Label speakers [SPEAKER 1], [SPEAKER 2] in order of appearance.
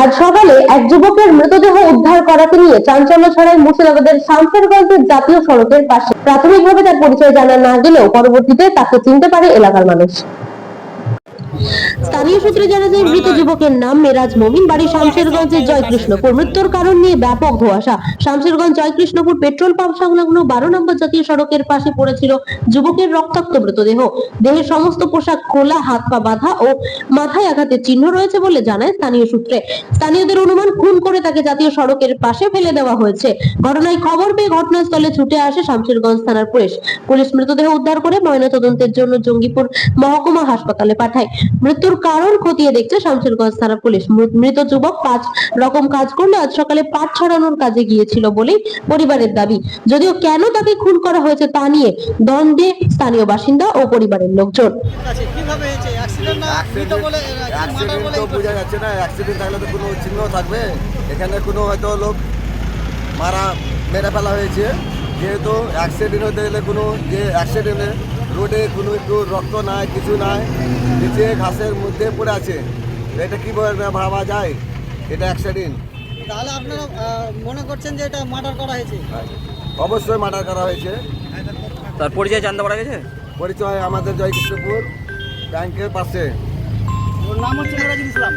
[SPEAKER 1] আজ সকালে এক যুবকের মৃতদেহ উদ্ধার করাতে নিয়ে চাঞ্চল্য ছড়ায় মুর্শিদাবাদের শামসেরগঞ্জের জাতীয় সড়কের পাশে। প্রাথমিকভাবে তার পরিচয় জানা না গেলেও পরবর্তীতে তাকে চিনতে পারে এলাকার মানুষ। স্থানীয় সূত্রে জানা যায় মৃত যুবকের নাম মেরাজ মমিন। বাড়ি শামশেরগঞ্জের জয়কৃষ্ণপুর। মৃত্যুর কারণ নিয়ে ব্যাপক ধোঁয়াশা। শামশেরগঞ্জ জয়কৃষ্ণপুর পেট্রোল পাম্প সংলগ্ন বারো নম্বর জাতীয় সড়কের পাশে পড়েছিল যুবকের রক্তাক্ত মৃতদেহ। দেহের সমস্ত পোশাক খোলা হাত পা বাঁধা ও মাথায় আঘাতের চিহ্ন রয়েছে বলে জানায় স্থানীয় সূত্রে। স্থানীয়দের অনুমান খুন করে তাকে জাতীয় সড়কের পাশে ফেলে দেওয়া হয়েছে। ঘটনায় খবর পেয়ে ঘটনাস্থলে ছুটে আসে শামশেরগঞ্জ থানার পুলিশ। পুলিশ মৃতদেহ উদ্ধার করে ময়নাতদন্তের জন্য জঙ্গিপুর মহকুমা হাসপাতালে পাঠায়। মৃত্যুর কারণ খতিয়ে দেখছে শামশেরগঞ্জ থানা পুলিশ। মৃত যুবক পাঁচ রকম কাজ করলে আজ সকালে পাট ছড়ানোর কাজে গিয়েছিল বলেই পরিবারের দাবি। যদিও কেন তাকে খুন করা হয়েছে তা নিয়ে দ্বন্দ্বে স্থানীয় বাসিন্দা ও পরিবারের লোকজন।
[SPEAKER 2] আছে কীভাবে হয়েছে অ্যাক্সিডেন্ট না মৃত বলে মার্ডার
[SPEAKER 3] অ্যাক্সিডেন্ট
[SPEAKER 2] বলে
[SPEAKER 3] তো বোঝা যাচ্ছে না অ্যাক্সিডেন্ট থাকলে তো কোনো চিহ্ন থাকবে। এখানে কোনো হয়তো লোক মারা মেরে ফেলা হয়েছে। যেহেতু অ্যাক্সিডেন্ট হতে গেলে কোনো যে অ্যাক্সিডেন্টে রোডে কোনো একটু রক্ত নাই কিছু নাই নিচে ঘাসের মধ্যে পড়ে আছে। এটা কীভাবে ভাবা যায়? এটা অ্যাক্সিডেন্ট
[SPEAKER 2] তাহলে আপনারা মনে করছেন যে এটা মার্ডার করা হয়েছে?
[SPEAKER 3] অবশ্যই মার্ডার করা হয়েছে।
[SPEAKER 4] তার পরিচয় জানতে পারা গেছে?
[SPEAKER 3] পরিচয় আমাদের জয়কৃষ্ণপুর ব্যাংকের পাশে।
[SPEAKER 2] ওর নাম হচ্ছে ইসলাম।